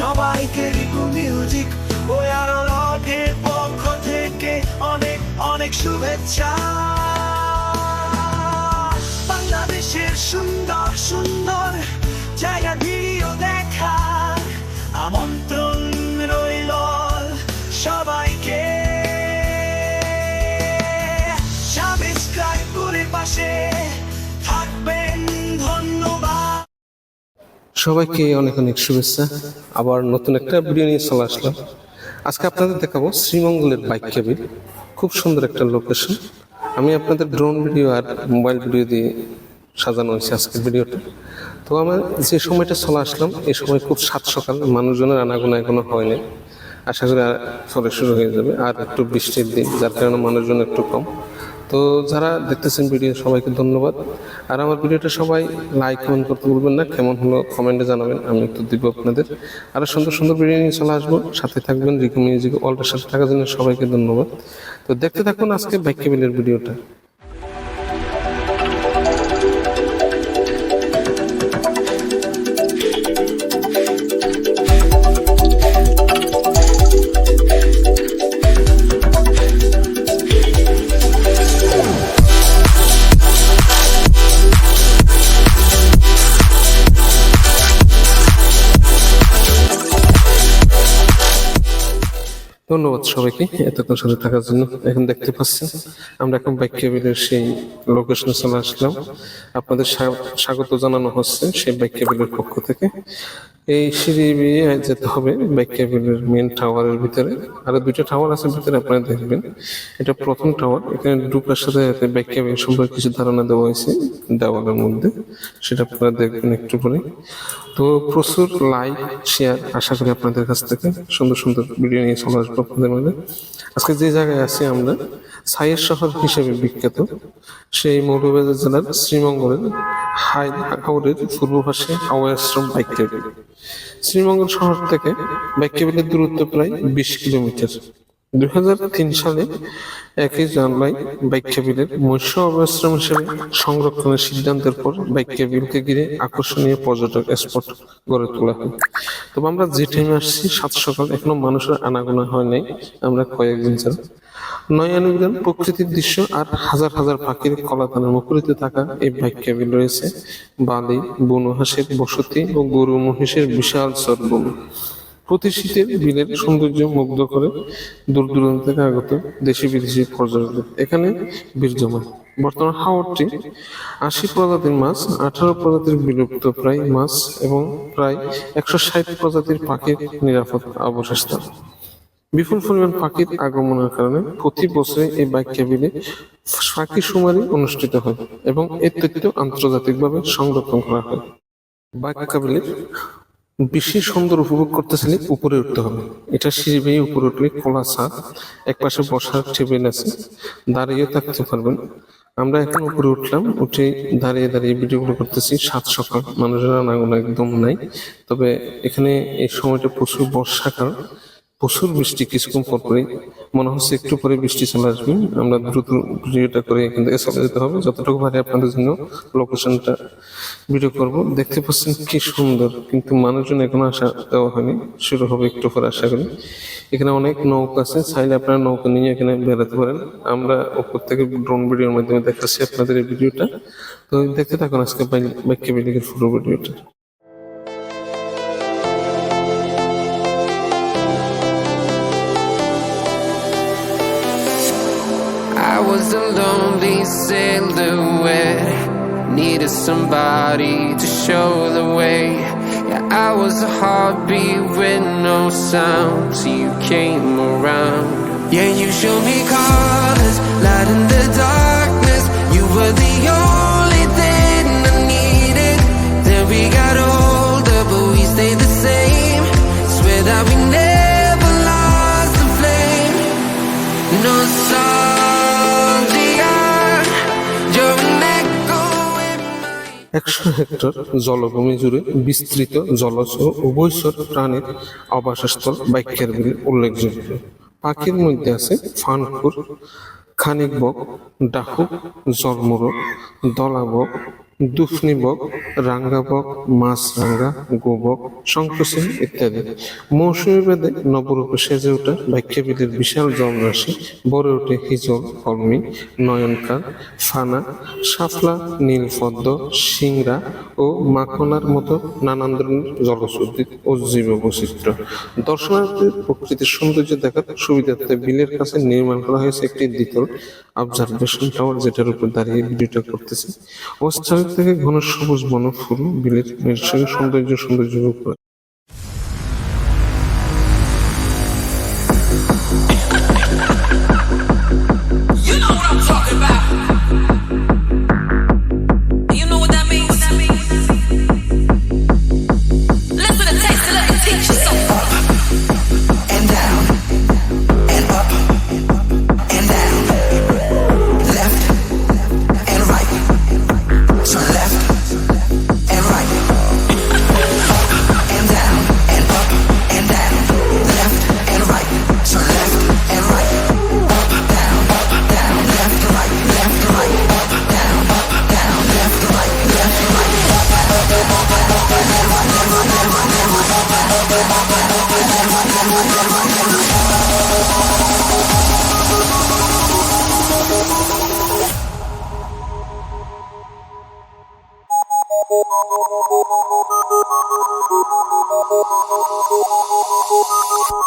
সবাইকে রিকু মিউজিক। ও আরোহের পক্ষ থেকে অনেক অনেক শুভেচ্ছা। বাংলাদেশের সুন্দর সুন্দর জায়গা ভিডিও দেখার আমন্ত্রণ রইল সবাইকে সবাইকে অনেক অনেক শুভেচ্ছা। আবার নতুন একটা ভিডিও নিয়ে চলে আসলাম। আজকে আপনাদের দেখাবো শ্রীমঙ্গলের বাইক কেবিল খুব সুন্দর একটা লোকেশন আমি আপনাদের ড্রোন ভিডিও আর মোবাইল ভিডিও দিয়ে সাজানো হয়েছে আজকের ভিডিওটা। তো আমার যে সময়টা চলে আসলাম, এই সময় খুব সাত সকাল, মানুষজনের আনাগোনা এখনও হয়নি। আশা করি চলে শুরু হয়ে যাবে। আর একটু বৃষ্টির দিন, যার কারণে মানুষজন একটু কম। তো যারা দেখতেছেন ভিডিও, সবাইকে ধন্যবাদ। আর আমার ভিডিওটা সবাই লাইক কমেন্ট করতে বলবেন না। কেমন হলো কমেন্টে জানাবেন, আমি একটু দিব আপনাদের। আরও সুন্দর সুন্দর ভিডিও নিয়ে চলে আসব। সাথে থাকবেন রিকো মিউজিক অলটার সাথে থাকার জন্য সবাইকে ধন্যবাদ। তো দেখতে থাকুন আজকে বাইক কেবিলের ভিডিওটা। ধন্যবাদ সবাইকে এতক্ষণ সাথে থাকার জন্য। এখন দেখতে পাচ্ছেন, আমরা এখন বাইক সেই লোকেশনে চলে আসলাম। আপনাদের স্বা- স্বাগত জানানো হচ্ছে সেই বাইক পক্ষ থেকে। এই সিঁড়ি বেয়ে যেতে হবে বাইক কেবিলের মেন টাওয়ারের ভিতরে। আরও দুইটা টাওয়ার আছে ভিতরে, আপনারা দেখবেন। এটা প্রথম টাওয়ার এখানে ঢুকার সাথে সাথে বাইক কেবিল সম্পর্কে কিছু ধারণা দেওয়া হয়েছে দেওয়ালের মধ্যে। সেটা আপনারা দেখবেন একটু পরে। তো প্রচুর লাইক শেয়ার আশা করি আপনাদের কাছ থেকে। সুন্দর সুন্দর ভিডিও নিয়ে চলে আসব আপনাদের মধ্যে আজকে যে জায়গায় আছি আমরা, সাইয়ের শহর হিসেবে বিখ্যাত। সেই মৌলভীবাজার জেলার শ্রীমঙ্গলের হাই হাওড়ের পূর্ব পাশে হাওয়াই আশ্রম বাইক শ্রীমঙ্গল শহর থেকে দূরত্ব প্রায় বিশ কিলোমিটার। দুই সালে একই জানুয়ারি বাইক কেবিলের মৎস্য হিসেবে সংরক্ষণের সিদ্ধান্তের পর বাইক কেবিলকে ঘিরে আকর্ষণীয় পর্যটক স্পট গড়ে তোলা হয়। তবে আমরা যে টাইমে আসছি, সাত সকাল এখনও মানুষের আনাগোনা হয় নাই। আমরা কয়েকদিন ছাড়া নয়ানুগ্রাম প্রকৃতির দৃশ্য আর হাজার হাজার পাখির মুখরিত থাকা এই রয়েছে। বালি বসতি ও গরু মহিষের বিশাল বিলের সৌন্দর্য মুগ্ধ করে দূর দূরান্ত থেকে আগত দেশি বিদেশি পর্যটক এখানে ভিড় বর্তমান হাওরটি আশি প্রজাতির মাছ, আঠারো প্রজাতির বিলুপ্ত প্রায় মাছ এবং প্রায় একশো ষাট প্রজাতির পাখির নিরাপদ অবশিষ্টান বিপুল পরিমাণ পাখির আগমনের কারণে প্রতি বছরে এই বাইক কেবিলে পাখি শুমারি অনুষ্ঠিত হয় এবং এর তথ্য আন্তর্জাতিকভাবে সংরক্ষণ করা হয়। বাইক কেবিলের বেশি সুন্দর উপভোগ করতে চাইলে উপরে উঠতে হবে। এটা সিঁড়ি বেয়ে উপরে উঠলে খোলা ছাদ এক পাশে বসার টেবিল আছে। দাঁড়িয়ে থাকতে পারবেন। আমরা এখন উপরে উঠলাম, উঠে দাঁড়িয়ে দাঁড়িয়ে ভিডিওগুলো করতেছি। সাত সকাল, মানুষের আনাগোনা একদম নাই। তবে এখানে এই সময়টা প্রচুর বর্ষাকাল। প্রচুর বৃষ্টি কিছুক্ষণ পর পরে মনে হচ্ছে একটু পরে বৃষ্টি চলে আসবে। আমরা দ্রুত ভিডিওটা করে থেকে চলে যেতে হবে। যতটুকু পারি আপনাদের জন্য লোকেশনটা ভিডিও করব। দেখতে পাচ্ছেন কি সুন্দর। কিন্তু মানুষজন এখনও আসা দেওয়া হয়নি। শুরু হবে একটু পরে আশা করি। এখানে অনেক নৌকা আছে। চাইলে আপনারা নৌকা নিয়ে এখানে বেড়াতে পারেন। আমরা ওপর থেকে ড্রোন ভিডিওর মাধ্যমে দেখাচ্ছি আপনাদের এই ভিডিওটা। তো দেখতে থাকুন আজকে বাইকে বিলিকের পুরো ভিডিওটা। Was a lonely silhouette, needed somebody to show the way. Yeah, I was a heartbeat with no sound till you came around. Yeah, you showed me colors, light in the darkness. You were the only একশো hectare জলভূমি জুড়ে বিস্তৃত জলজ ও উভয়সর প্রাণীর আবাসস্থল বাইকের বিল উল্লেখযোগ্য। পাখির মধ্যে আছে ফানকুর খানিক বক ডাহুক জলমুরক দলাবক দুফনি বক রাঙ্গা বক মাছ রাঙ্গা গোবক শঙ্কসিং ইত্যাদি। মৌসুমী বেদে নবরূপে সেজে ওঠা বাক্যবিদের বিশাল জলরাশি গড়ে ওঠে হিজল, কলমি নয়নকার ফানা, শাফলা নীলপদ্ম সিংড়া ও মাখনার মতো নানান ধরনের জলজ উদ্ভিদ ও জীব বৈচিত্র্য দর্শনার্থীদের প্রকৃতির সৌন্দর্য দেখার সুবিধার্থে বিলের কাছে নির্মাণ করা হয়েছে একটি দ্বিতল অবজারভেশন টাওয়ার, যেটার উপর দাঁড়িয়ে ভিডিওটা করতেছে। থেকে ঘন সবুজ বনফুল বিলের নিঃসঙ্গ সৌন্দর্য সৌন্দর্য উপভোগ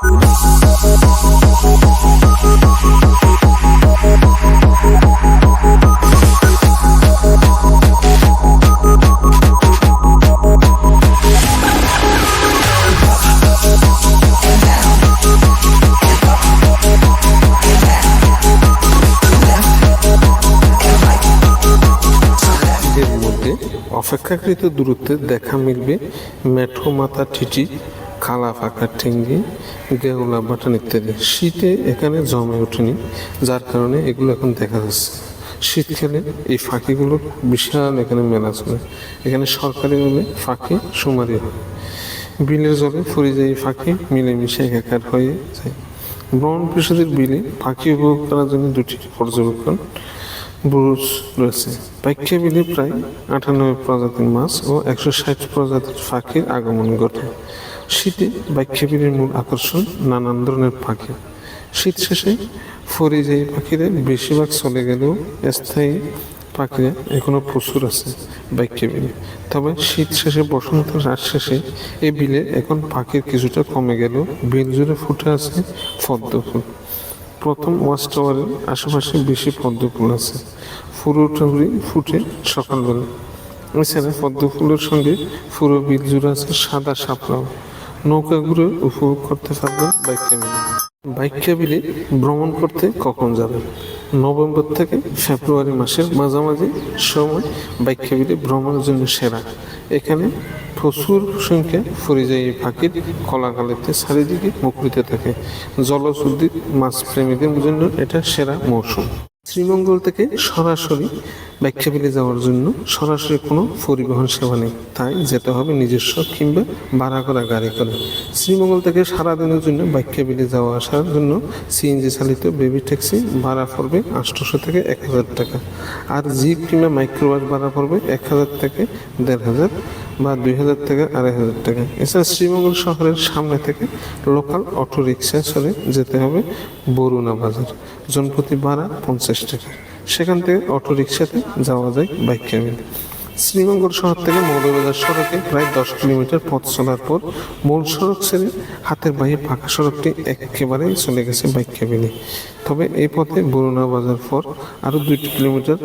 এর অপেক্ষাকৃত দূরত্বে দেখা মিলবে মেঠো মাথা ঠিটি, খালা ফাঁকা ঠেঙ্গি, গেউলা বাটান ইত্যাদি। শীতে এখানে জমে ওঠেনি, যার কারণে এগুলো এখন দেখা যাচ্ছে। শীতকালে এই ফাঁকিগুলোর বিশাল এখানে মেলা চলে। এখানে সরকারিভাবে ফাঁকি সুমারি হয়। বিলের জলে ফুরি যায় এই ফাঁকি, মিলেমিশে একাকার হয়ে যায়। ভ্রমণ বিলে ফাঁকি উপভোগ করার জন্য দুটি পর্যবেক্ষণ বুরুজ রয়েছে। পাইকা বিলে প্রায় আটানব্বই প্রজাতির মাছ ও একশো ষাট প্রজাতির পাখির আগমন ঘটে। শীতে বাইক্ষা বিলের মূল আকর্ষণ নানান ধরনের পাখি। শীত শেষে ফরিযায়ী পাখিরা বেশিরভাগ চলে গেলেও স্থায়ী পাখিরা এখনও প্রচুর আছে বাইক্ষা বিলে তবে শীত শেষে, বসন্ত রাত শেষে এই বিলে এখন পাখির কিছুটা কমে গেলেও বিল জুড়ে ফুটে আছে পদ্ম ফুল। প্রথম ওয়াচ টাওয়ারের আশেপাশে বেশি পদ্ম ফুল আছে ফুরোটাগুলি ফুটে সকালবেলা। এছাড়া পদ্ম ফুলের সঙ্গে বিল জুড়ে আছে সাদা সাপড়াও নৌকা ঘুরে উপভোগ করতে পারবেন বাইক ক্যাবিনে বাইক ক্যাবিনে ভ্রমণ করতে কখন যাবেন? নভেম্বর থেকে ফেব্রুয়ারি মাসের মাঝামাঝি সময় বাইক ক্যাবিনে ভ্রমণের জন্য সেরা। এখানে প্রচুর সংখ্যা পরিযায়ী পাখির কলাকালিতে চারিদিকে মুখরিতে থাকে। জলজ উদ্ভিদ মাছ প্রেমীদের জন্য এটা সেরা মৌসুম। শ্রীমঙ্গল থেকে সরাসরি ব্যাখ্যাবিলে যাওয়ার জন্য সরাসরি কোনো পরিবহন সেবা নেই। তাই যেতে হবে নিজস্ব কিংবা ভাড়া করা গাড়ি করে। শ্রীমঙ্গল থেকে সারাদিনের জন্য ব্যাখ্যাবিলে যাওয়া আসার জন্য সিএনজি চালিত বেবি ট্যাক্সি ভাড়া পড়বে আটশোশো থেকে এক হাজার টাকা আর জিপ কিংবা মাইক্রোবাস ভাড়া পড়বে এক হাজার থেকে দেড় হাজার বা দুই হাজার থেকে আড়াই হাজার টাকা। এছাড়া শ্রীমঙ্গল শহরের সামনে থেকে লোকাল অটো রিক্সা চলে যেতে হবে বরুণা বাজার। জনপ্রতি ভাড়া পঞ্চাশ টাকা। সেখান থেকে অটো রিক্সাতে যাওয়া যায় বাইক ক্যাবিনে শ্রীমঙ্গল শহর থেকে মৌলবাজার সড়কে প্রায় দশ কিলোমিটার পথ চলার পর মূল সড়ক ছেড়ে হাতের বাইরে ফাঁকা সড়কটি একেবারেই চলে গেছে বাইক ক্যাবিনে তবে এই পথে বরুণা বাজার পর আরও দুই কিলোমিটার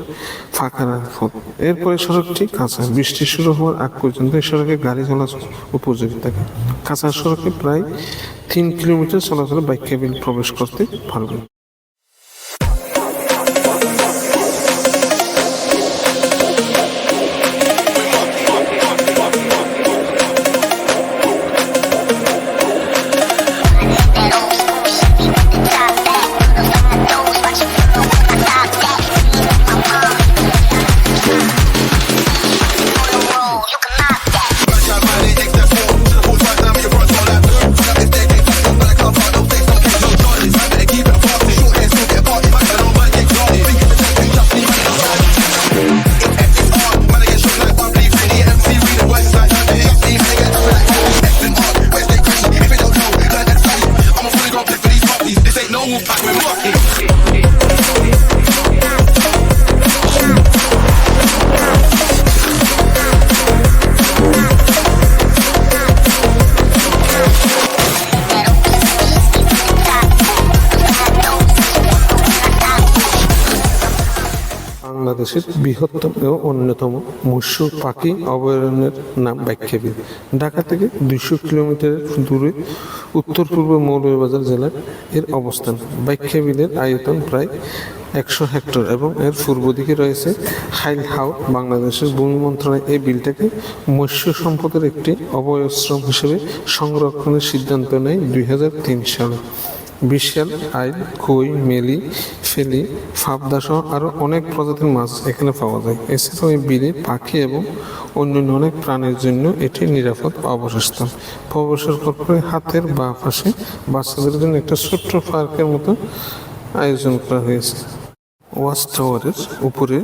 ফাঁকা পথ। এরপরে সড়কটি কাঁচা। বৃষ্টি শুরু হওয়ার আগ পর্যন্ত এই সড়কে গাড়ি চলাচল উপযোগী থাকে। কাঁচা সড়কে প্রায় তিন কিলোমিটার চলাচলে বাইক ক্যাবিন প্রবেশ করতে পারবেন বাংলাদেশের বৃহত্তম ও অন্যতম মৎস্য পাখি অভয়ারণ্যের নাম বাইক্ষাবিল ঢাকা থেকে দুইশো কিলোমিটার দূরে উত্তর পূর্ব মৌলভীবাজার জেলার এর অবস্থান। বাইক্ষাবিলের আয়তন প্রায় একশো হেক্টর এবং এর পূর্ব দিকে রয়েছে হাইল হাউ, বাংলাদেশের ভূমি মন্ত্রণালয়। এই বিলটাকে মৎস্য সম্পদের একটি অবয়শ্রম হিসেবে সংরক্ষণের সিদ্ধান্ত নেয় দুই হাজার তিন সালে। বিশাল, আইল কই মেলি, ফেলি ফাবদা সহ আরও অনেক প্রজাতির মাছ এখানে পাওয়া যায়। এছাড়াও এই বিলে পাখি এবং অন্যান্য অনেক প্রাণীর জন্য এটি নিরাপদ অবস্থান প্রবেশের পরে হাতের বা পাশে বাচ্চাদের জন্য একটা ছোট্ট পার্কের মতো আয়োজন করা হয়েছে। ওয়াচ টাওয়ারের উপরে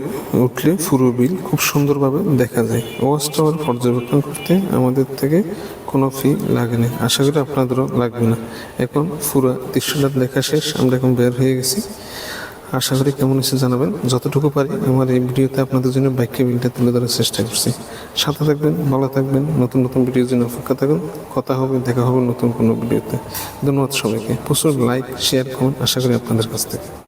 উঠলে পুরো বিল খুব সুন্দরভাবে দেখা যায়। ওয়াচ টাওয়ার পর্যবেক্ষণ করতে আমাদের থেকে কোনো ফি লাগে না আশা করি আপনাদেরও লাগবে না। এখন পুরো দৃশ্যটা দেখা শেষ, আমরা এখন বের হয়ে গেছি। আশা করি কেমন এসে জানাবেন। যতটুকু পারি আমার এই ভিডিওতে আপনাদের জন্য বাইকের বিলটা তুলে ধরার চেষ্টা করছি। সাথে থাকবেন, ভালো থাকবেন, নতুন নতুন ভিডিওর জন্য অপেক্ষা থাকুন। কথা হবে, দেখা হবে নতুন কোনো ভিডিওতে। ধন্যবাদ সবাইকে। প্রচুর লাইক শেয়ার কমেন্ট আশা করি আপনাদের কাছ থেকে।